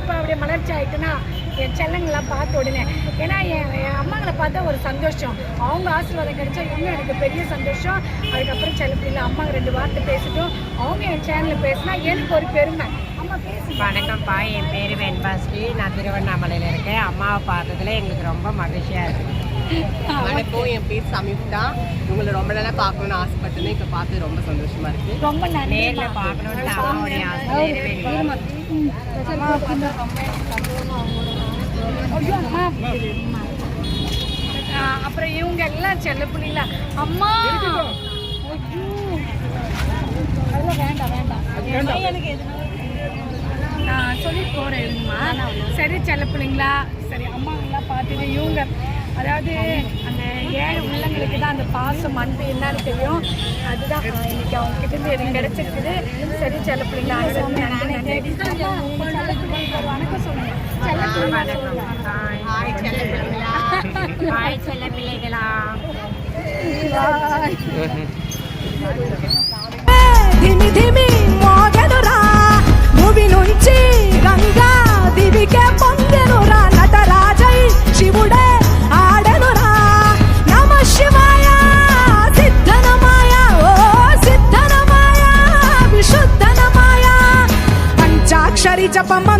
இப்போ அப்படியே மலர்ச்சி ஆயிட்டுனா என் செல்லங்கள்லாம் பார்த்த உடனே ஏன்னா என் என் அம்மாங்களை பார்த்தா ஒரு சந்தோஷம். அவங்க ஆசீர்வாதம் கிடைச்சா இன்னும் எனக்கு பெரிய சந்தோஷம். அதுக்கப்புறம் செல்லப்பிள்ளைங்க அம்மாங்க ரெண்டு வார்த்தை பேசிட்டோம். அவங்க என் சேனலில் பேசினா எனக்கு ஒரு பெருமை. அம்மா பேசுங்க. வணக்கம்ப்பா. என் பேர் வெண்பாஸ்ரீ. நான் திருவண்ணாமலையில் இருக்கேன். அம்மாவை பார்த்ததுல எங்களுக்கு ரொம்ப மகிழ்ச்சியாக இருக்குது வணக்கம் என் பேர் சமீப்தா உங்களை ரொம்ப நாளாக பார்க்கணும்னு ஆசைப்பட்டேன் இப்போ பார்த்து ரொம்ப சந்தோஷமா இருக்கு. ரொம்ப நன்றி நேரில் ஆசை. ஆ, அப்புறம் இவங்க எல்லாம் செல்ல பிள்ளைங்களா? அம்மா! ஐயோ. அதெல்லாம் வேண்டாம் வேண்டாம். எனக்கு எதுவும் நான் சொல்லி போகிறேன் இருங்கம்மா சரி செல்ல பிள்ளைங்களா? சரி அம்மாங்கெல்லாம் பார்த்துட்டு இவங்க அதாவது அந்த ஏழை உள்ளங்களுக்கு தான் அந்த பாசம் அன்பு என்னன்னு தெரியும் அதுதான் ஆ, இன்னைக்கு அவங்க கிட்ட இருந்து எனக்கு கிடைச்சிருக்குது சரி செல்ல பிள்ளைங்களா அனைவருக்கும் நன்றி, நன்றி. உங்க செல்ல பிள்ளைங்களுக்கு ஒரு வணக்கம் சொல்லுங்க செல்ல பிள்ளைங்களா சொல்லுங்க. பாய் செல்ல பிள்ளைகளா ధిమి ధిమి మోగెనురా భూమి నుంచి గంగా దివికే పొంగెనురా pa' mandar.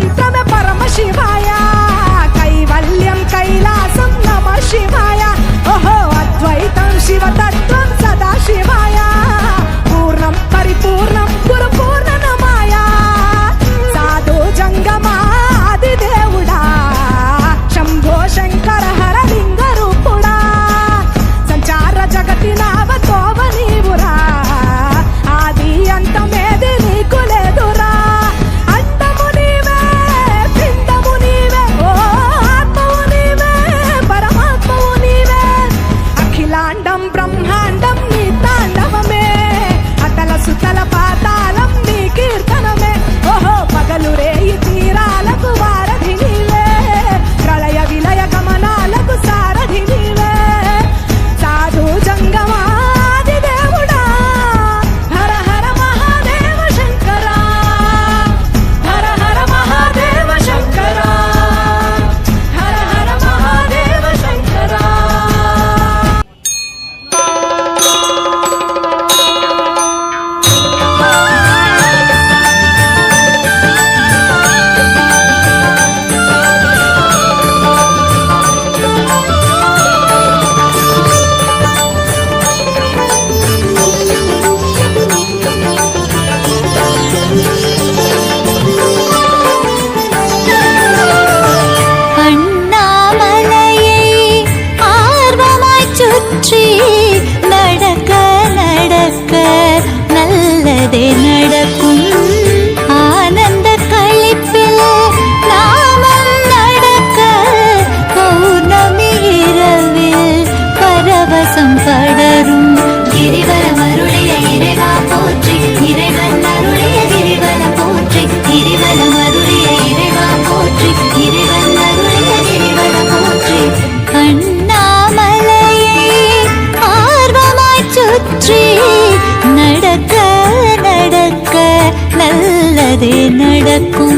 நடக்கும்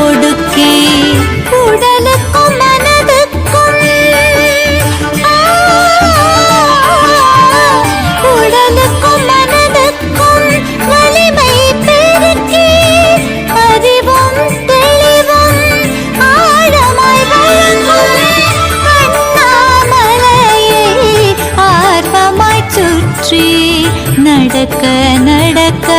ஒடுக்கி உடலுக்கும் மனதுக்கும். உடலுக்கும் மனதுக்கும் வலிமை பெருக்கி அறிவும் தெளிவும் ஆழமாய் வழங்குமலையை ஆர்வமாய் சுற்றி நடக்க நடக்க